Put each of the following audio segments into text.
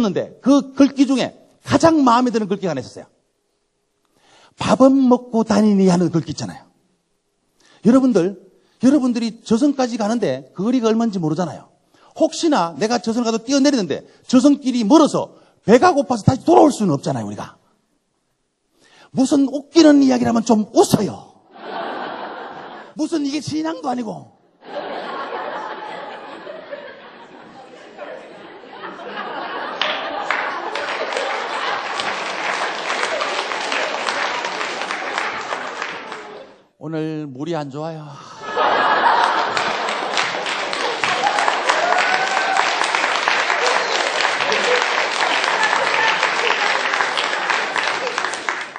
했는데 그 글귀 중에 가장 마음에 드는 글귀가 하나 있었어요. 밥은 먹고 다니니 하는 글귀 있잖아요. 여러분들, 여러분들이 저승까지 가는데 그 거리가 얼마인지 모르잖아요. 혹시나 내가 저승을 가도 뛰어내리는데 저승길이 멀어서 배가 고파서 다시 돌아올 수는 없잖아요, 우리가. 무슨 웃기는 이야기라면 좀 웃어요. 무슨 이게 신앙도 아니고. 오늘 물이 안 좋아요.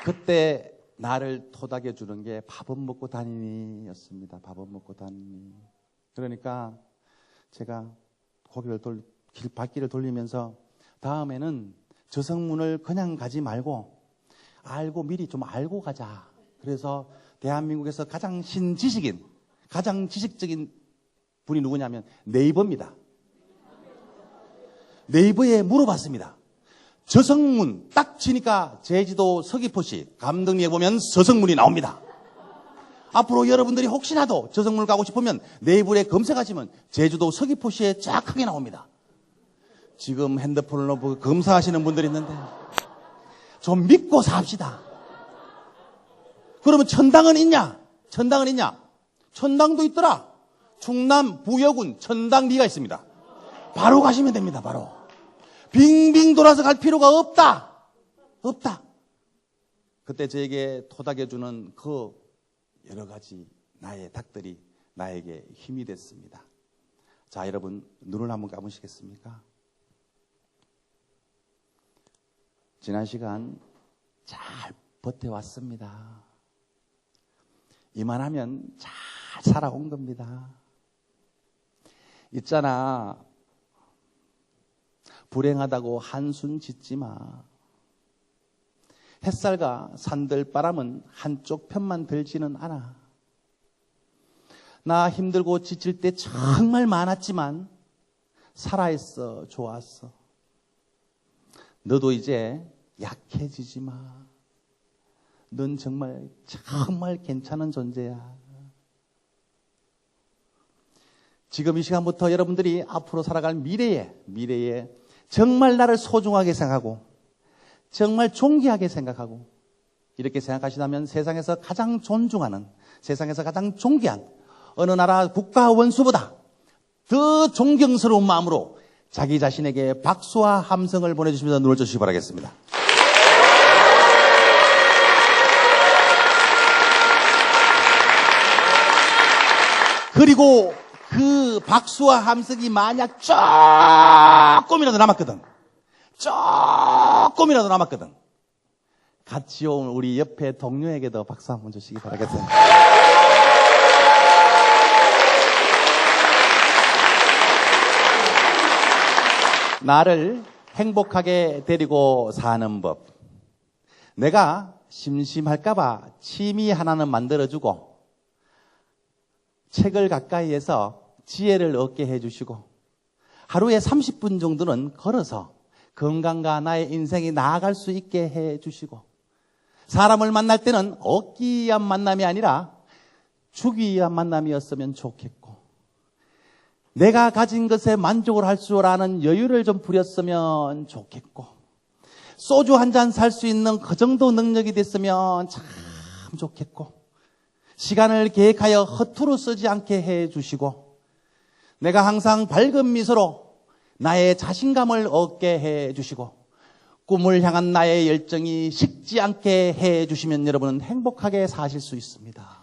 그때 나를 토닥여 주는 게 밥은 먹고 다니니였습니다. 밥은 먹고 다니니. 그러니까 제가 고개를 돌, 길, 발길을 돌리면서 다음에는 저성문을 그냥 가지 말고 알고 미리 좀 알고 가자. 그래서 대한민국에서 가장 신지식인, 가장 지식적인 분이 누구냐면 네이버입니다. 네이버에 물어봤습니다. 저성문 딱 치니까 제주도 서귀포시 감덕리에 보면 서성문이 나옵니다. 앞으로 여러분들이 혹시라도 저성문을 가고 싶으면 네이버에 검색하시면 제주도 서귀포시에 쫙 크게 나옵니다. 지금 핸드폰으로 검사하시는 분들이 있는데 좀 믿고 삽시다. 그러면 천당은 있냐? 천당은 있냐? 천당도 있더라. 충남 부여군 천당리가 있습니다. 바로 가시면 됩니다. 바로. 빙빙 돌아서 갈 필요가 없다. 없다. 그때 저에게 토닥여주는 그 여러 가지 나의 닭들이 나에게 힘이 됐습니다. 자, 여러분, 눈을 한번 감으시겠습니까? 지난 시간 잘 버텨왔습니다. 이만하면 잘 살아온 겁니다. 있잖아. 불행하다고 한숨 짓지 마. 햇살과 산들 바람은 한쪽 편만 들지는 않아. 나 힘들고 지칠 때 정말 많았지만 살아있어 좋았어. 너도 이제 약해지지 마. 넌 정말 정말 괜찮은 존재야. 지금 이 시간부터 여러분들이 앞으로 살아갈 미래에 미래에 정말 나를 소중하게 생각하고 정말 존귀하게 생각하고 이렇게 생각하시다면 세상에서 가장 존중하는 세상에서 가장 존귀한 어느 나라 국가 원수보다 더 존경스러운 마음으로 자기 자신에게 박수와 함성을 보내주시면서 눈을 뜨시기 바라겠습니다. 그리고 그 박수와 함성이 만약 조금이라도 남았거든. 조금이라도 남았거든. 같이 온 우리 옆에 동료에게도 박수 한번 주시기 바라겠습니다. 나를 행복하게 데리고 사는 법. 내가 심심할까봐 취미 하나는 만들어주고, 책을 가까이에서 지혜를 얻게 해주시고, 하루에 30분 정도는 걸어서 건강과 나의 인생이 나아갈 수 있게 해주시고, 사람을 만날 때는 얻기 위한 만남이 아니라 주기 위한 만남이었으면 좋겠고, 내가 가진 것에 만족을 할 줄 아는 여유를 좀 부렸으면 좋겠고, 소주 한 잔 살 수 있는 그 정도 능력이 됐으면 참 좋겠고, 시간을 계획하여 허투루 쓰지 않게 해 주시고, 내가 항상 밝은 미소로 나의 자신감을 얻게 해 주시고, 꿈을 향한 나의 열정이 식지 않게 해 주시면 여러분은 행복하게 사실 수 있습니다.